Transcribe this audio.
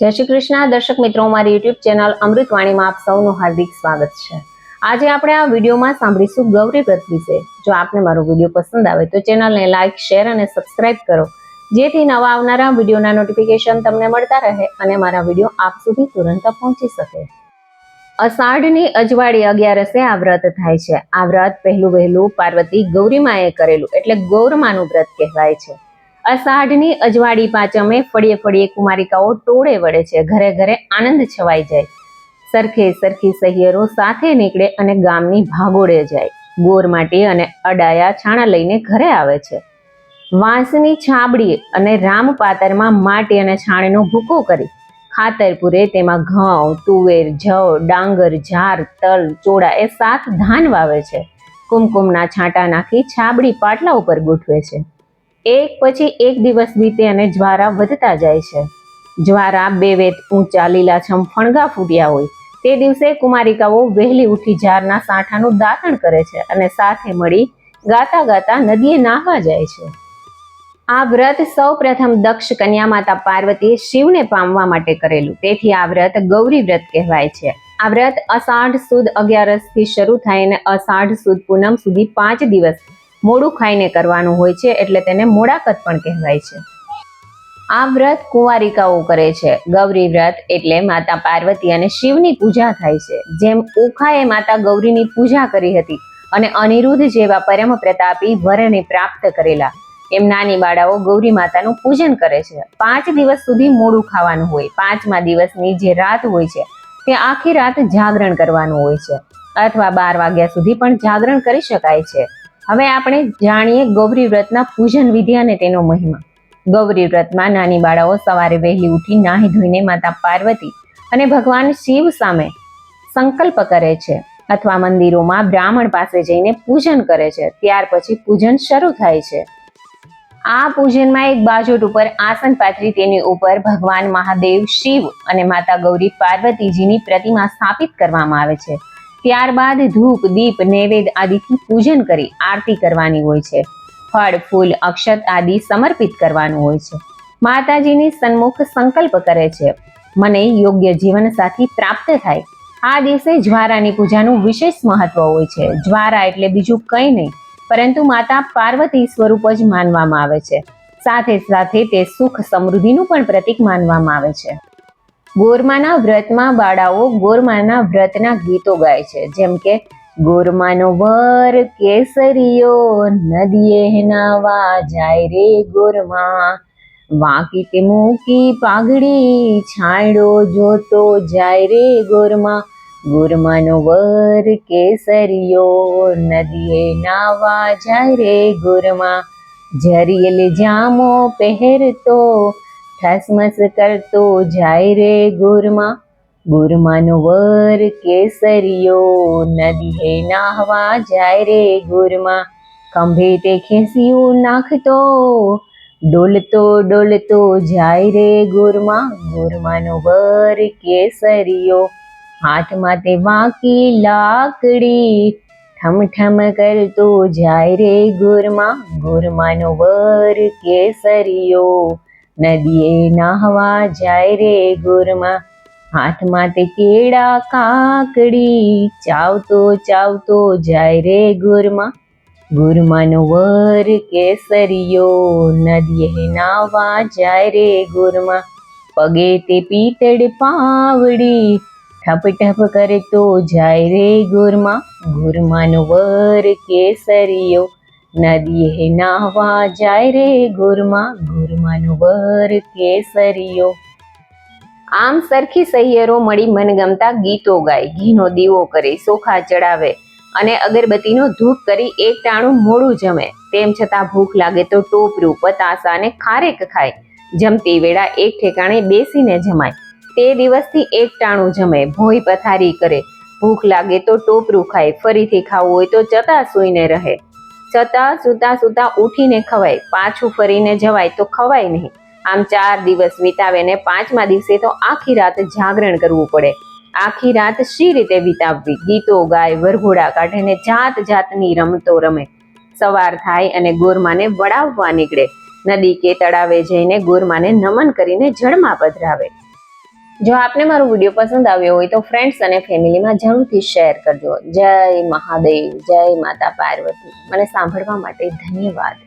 જય શ્રી કૃષ્ણ. દર્શક મિત્રો મારી યુટ્યુબ ચેનલ અમૃતવાણીમાં આપ સૌનું હાર્દિક સ્વાગત છે. આજે આપણે આ વિડીયોમાં સાંભળીશું ગૌરી વ્રત વિશે. જો આપને મારો વીડિયો પસંદ આવે તો ચેનલને લાઇક શેર અને સબસ્ક્રાઇબ કરો. જેથી નવા આવનારા વિડીયોના નોટિફિકેશન તમને મળતા રહે અને મારા વીડિયો આપ સુધી તુરંત પહોંચી શકે. અષાઢની અજવાળી અગિયારસે આ વ્રત થાય છે. આ વ્રત પહેલું વહેલું પાર્વતી ગૌરીમાએ કરેલું એટલે ગૌરમાનું વ્રત કહેવાય છે. અષાઢની અજવાળી પાંચમે ફળીએ ફળીએ કુમારિકાઓ ટોળે વળે છે. ઘરે ઘરે આનંદ છવાઈ જાય. સરખે સરખી સહિયરો સાથે નીકળે અને ગામની ભાગોળે જાય. ગોર માટી અને અડાયા છાણા લઈને ઘરે આવે છે. વાંસની છાબડી અને રામ પાતરમાં માટી અને છાણીનો ભૂકો કરી. ખાતર પૂરે તેમાં ઘઉં, તુવેર, જવ, ડાંગર, ઝાર, તલ, ચોળા એ સાત ધાન વાવે છે. કુમકુમના છાંટા નાખી છાબડી પાટલા ઉપર ગોઠવે છે. એક પછી એક દિવસ વીતે અને જ્વારા વધતા જાય છે. જ્વારા બે વેત ઊંચા લીલાછમ ફણગા ફૂટ્યા હોય. તે દિવસે કુમારિકાઓ વહેલી ઉઠી ઝાડના સાંઠાનું દાતણ કરે છે અને સાથે મળી ગાતા ગાતા નદીએ નાહવા જાય છે. આ વ્રત સૌ પ્રથમ દક્ષ કન્યા માતા પાર્વતીએ શિવને પામવા માટે કરેલું. તેથી આ વ્રત ગૌરી વ્રત કહેવાય છે. આ વ્રત અષાઢ સુદ અગિયારસથી શરૂ થાય અને અષાઢ સુદ પૂનમ સુધી પાંચ દિવસ મોડું ખાઈને કરવાનું હોય છે એટલે તેને મોડાકત પણ કહેવાય છે. આ વ્રત કુંવારિકાઓ કરે છે. ગૌરી વ્રત એટલે માતા પાર્વતી અને શિવની પૂજા થાય છે. જેમ ઓખાએ માતા ગૌરીની પૂજા કરી હતી અને અનિરુદ્ધ જેવા પરમ પ્રતાપી વરને પ્રાપ્ત કરેલા. એમ નાની બાળાઓ ગૌરી માતાનું પૂજન કરે છે. પાંચ દિવસ સુધી મોડું ખાવાનું હોય. પાંચમા દિવસની જે રાત હોય છે, તે આખી રાત જાગરણ કરવાનું હોય છે. અથવા બાર વાગ્યા સુધી પણ જાગરણ કરી શકાય છે. હવે આપણે જાણીએ ગૌરી વ્રતના પૂજન વિધિ અને તેનો મહિમા. ગૌરી વ્રતમાં નાની બાળાઓ સવારે વહેલી ઉઠી નાહી ધોઈને માતા પાર્વતી અને ભગવાન શિવ સામે સંકલ્પ કરે છે અથવા મંદિરોમાં બ્રાહ્મણ પાસે જઈને પૂજન કરે છે. ત્યાર પછી પૂજન શરૂ થાય છે. આ પૂજનમાં એક બાજોટ ઉપર આસન પાથરી તેની ઉપર ભગવાન મહાદેવ શિવ અને માતા ગૌરી પાર્વતીજીની પ્રતિમા સ્થાપિત કરવામાં આવે છે. ત્યારબાદ ધૂપ, દીપ નૈવેદ આદિથી પૂજન કરી આરતી કરવાની હોય છે. ફળ, ફૂલ, અક્ષત આદિ સમર્પિત કરવાનું હોય છે. માતાજીની સન્મુખ સંકલ્પ કરે છે. મને યોગ્ય જીવન સાથી પ્રાપ્ત થાય. આ દિવસે જ્વારાની પૂજાનું વિશેષ મહત્વ હોય છે. જ્વારા એટલે બીજું કંઈ નહીં, પરંતુ માતા પાર્વતી સ્વરૂપ જ માનવામાં આવે છે. સાથે સાથે તે સુખ સમૃદ્ધિનું પણ પ્રતીક માનવામાં આવે છે. ગોરમાના વ્રતમાં બાળાઓ ગોરમાના વ્રતના ગીતો ગાય છે. જેમ કે, ગોરમાનો વર કેસરીયો નદીએ નાવા જાય રે ગોરમા. વાંકી તે મૂકી પાઘડી છાંયડો જોતો જાય રે ગોરમા. ગોરમાનો વર કેસરીયો નદીએ નાવા જાય રે ગોરમા. જરિયલ જામો પહેરતો ઠસમસ કરતો જાય રે ગુરમા. ગુરમાનો વર કેસરિયો નદી હે નાહવા જાય રે ગુરમા. ખંભે તે ખેંસિયું નાખતો, ડોલતો ડોલતો જાય રે ગુરમા. ગુરમાનો વર કેસરિયો હાથમાં તે વાંકી લાકડી ઠમ ઠમ કરતો જાય રે ગુરમા. ગુરમાનો વર કેસરિયો નદીએ નાહવા જાય રે ગોરમાં. હાથમાં તે કેળા કાકડી ચાવતો ચાવતો જાય રે ગોરમાં. ગુરમાનો વર કેસરિયો નદીએ નાવા જાય રે ગુરમા. પગે તે પીતળ પાવડી ઠપ ઠપ કરતો જાય રે ગુરમા. ગુરમાનો વર કેસરિયો નદીએ નાવા જાય રે ગુરમા. ગુરમાનો વર કેસરિયો. આમ સરખી સહિયરો મળી મનગમતા ગીતો ગાય. ઘીનો દીવો કરે, સોખા ચડાવે અને અગરબત્તીનો ધૂપ કરી એક ટાણું મોડું જમે. તેમ છતાં ભૂખ લાગે તો ટોપરું, પતાસા અને ખારેક ખાય. જમતી વેળા એક ઠેકાણે બેસીને જમાય. તે દિવસથી એક ટાણું જમે, ભોય પથારી કરે. ભૂખ લાગે તો ટોપરું ખાય. ફરીથી ખાવું હોય તો ચતા સૂઈને રહે. છતાં સૂતા સૂતા ઉઠીને ખવાય. પાછું ફરીને જવાય તો ખવાય નહીં. આમ ચાર દિવસ વિતાવે ને પાંચમા દિવસે તો આખી રાત જાગરણ કરવું પડે. આખી રાત શી રીતે વિતાવવી? ગીતો ગાય, વરઘોડા કાઢે ને જાત જાતની રમતો રમે. સવાર થાય અને ગોરમાને વડાવવા નીકળે. નદી કે તળાવે જઈને ગોરમાને નમન કરીને જળમાં પધરાવે. જો આપને મારો વીડિયો પસંદ આવ્યો હોય તો ફ્રેન્ડ્સ અને ફેમિલીમાં જરૂરથી શેર કરજો. જય મહાદેવ, જય માતા પાર્વતી. મને સાંભળવા માટે ધન્યવાદ.